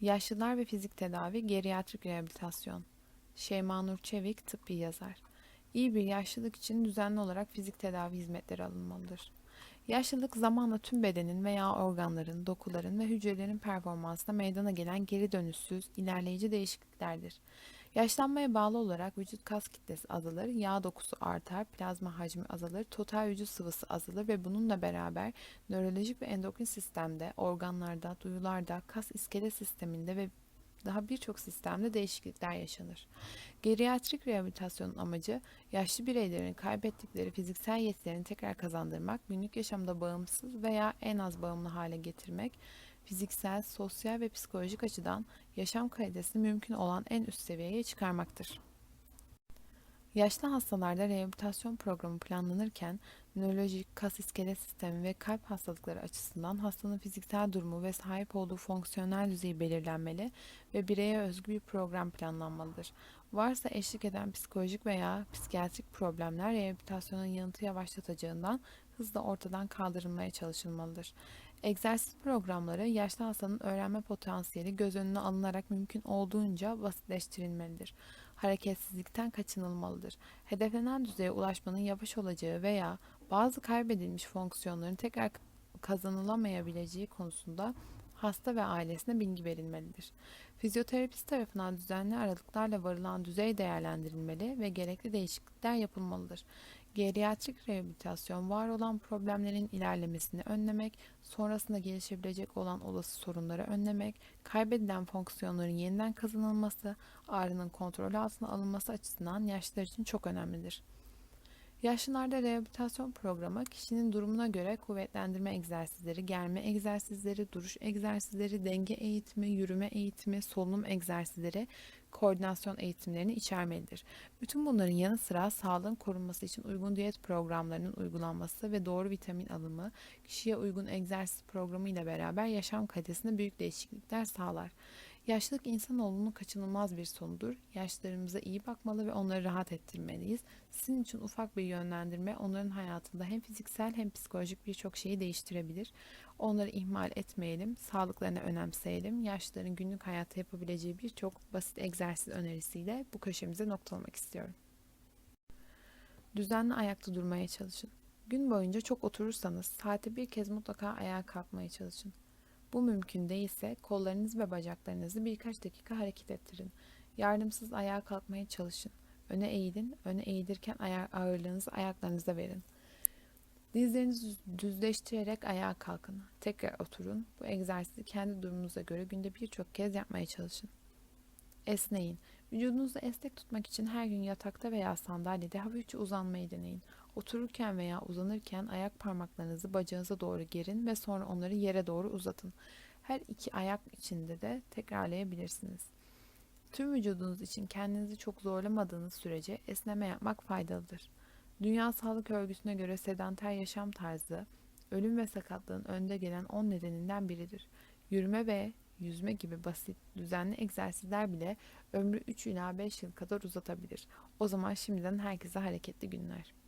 Yaşlılar ve fizik tedavi, geriatrik rehabilitasyon. Şeyma Nur Çevik, tıbbi yazar. İyi bir yaşlılık için düzenli olarak fizik tedavi hizmetleri alınmalıdır. Yaşlılık zamanla tüm bedenin veya organların, dokuların ve hücrelerin performansına meydana gelen geri dönüşsüz, ilerleyici değişikliklerdir. Yaşlanmaya bağlı olarak vücut kas kitlesi azalır, yağ dokusu artar, plazma hacmi azalır, total vücut sıvısı azalır ve bununla beraber nörolojik ve endokrin sistemde, organlarda, duyularda, kas iskelet sisteminde ve daha birçok sistemde değişiklikler yaşanır. Geriatrik rehabilitasyonun amacı yaşlı bireylerin kaybettikleri fiziksel yetilerini tekrar kazandırmak, günlük yaşamda bağımsız veya en az bağımlı hale getirmek, fiziksel, sosyal ve psikolojik açıdan yaşam kalitesini mümkün olan en üst seviyeye çıkarmaktır. Yaşlı hastalarda rehabilitasyon programı planlanırken nörolojik, kas iskelet sistemi ve kalp hastalıkları açısından hastanın fiziksel durumu ve sahip olduğu fonksiyonel düzeyi belirlenmeli ve bireye özgü bir program planlanmalıdır. Varsa eşlik eden psikolojik veya psikiyatrik problemler rehabilitasyonun yanıtı yavaşlatacağından hızla ortadan kaldırılmaya çalışılmalıdır. Egzersiz programları yaşlı hastanın öğrenme potansiyeli göz önüne alınarak mümkün olduğunca basitleştirilmelidir. Hareketsizlikten kaçınılmalıdır. Hedeflenen düzeye ulaşmanın yavaş olacağı veya bazı kaybedilmiş fonksiyonların tekrar kazanılamayabileceği konusunda hasta ve ailesine bilgi verilmelidir. Fizyoterapist tarafından düzenli aralıklarla varılan düzey değerlendirilmeli ve gerekli değişiklikler yapılmalıdır. Geriatrik rehabilitasyon var olan problemlerin ilerlemesini önlemek, sonrasında gelişebilecek olan olası sorunları önlemek, kaybedilen fonksiyonların yeniden kazanılması, ağrının kontrol altına alınması açısından yaşlılar için çok önemlidir. Yaşlılarda rehabilitasyon programı kişinin durumuna göre kuvvetlendirme egzersizleri, germe egzersizleri, duruş egzersizleri, denge eğitimi, yürüme eğitimi, solunum egzersizleri, koordinasyon eğitimlerini içermelidir. Bütün bunların yanı sıra sağlığın korunması için uygun diyet programlarının uygulanması ve doğru vitamin alımı, kişiye uygun egzersiz programı ile beraber yaşam kalitesinde büyük değişiklikler sağlar. Yaşlılık insanoğlunun kaçınılmaz bir sonudur. Yaşlarımıza iyi bakmalı ve onları rahat ettirmeliyiz. Sizin için ufak bir yönlendirme onların hayatında hem fiziksel hem psikolojik birçok şeyi değiştirebilir. Onları ihmal etmeyelim, sağlıklarını önemseyelim. Yaşlıların günlük hayatta yapabileceği birçok basit egzersiz önerisiyle bu köşemize noktalamak istiyorum. Düzenli ayakta durmaya çalışın. Gün boyunca çok oturursanız saate bir kez mutlaka ayağa kalkmaya çalışın. Bu mümkün değilse kollarınız ve bacaklarınızı birkaç dakika hareket ettirin. Yardımsız ayağa kalkmaya çalışın. Öne eğilin, öne eğilirken ağırlığınızı ayaklarınıza verin. Dizlerinizi düzleştirerek ayağa kalkın. Tekrar oturun. Bu egzersizi kendi durumunuza göre günde birçok kez yapmaya çalışın. Esneyin. Vücudunuzu esnek tutmak için her gün yatakta veya sandalyede hafifçe uzanmayı deneyin. Otururken veya uzanırken ayak parmaklarınızı bacağınıza doğru gerin ve sonra onları yere doğru uzatın. Her iki ayak içinde de tekrarlayabilirsiniz. Tüm vücudunuz için kendinizi çok zorlamadığınız sürece esneme yapmak faydalıdır. Dünya Sağlık Örgütü'ne göre sedanter yaşam tarzı, ölüm ve sakatlığın önde gelen 10 nedeninden biridir. Yürüme ve yüzme gibi basit, düzenli egzersizler bile ömrü 3 ila 5 yıl kadar uzatabilir. O zaman şimdiden herkese hareketli günler.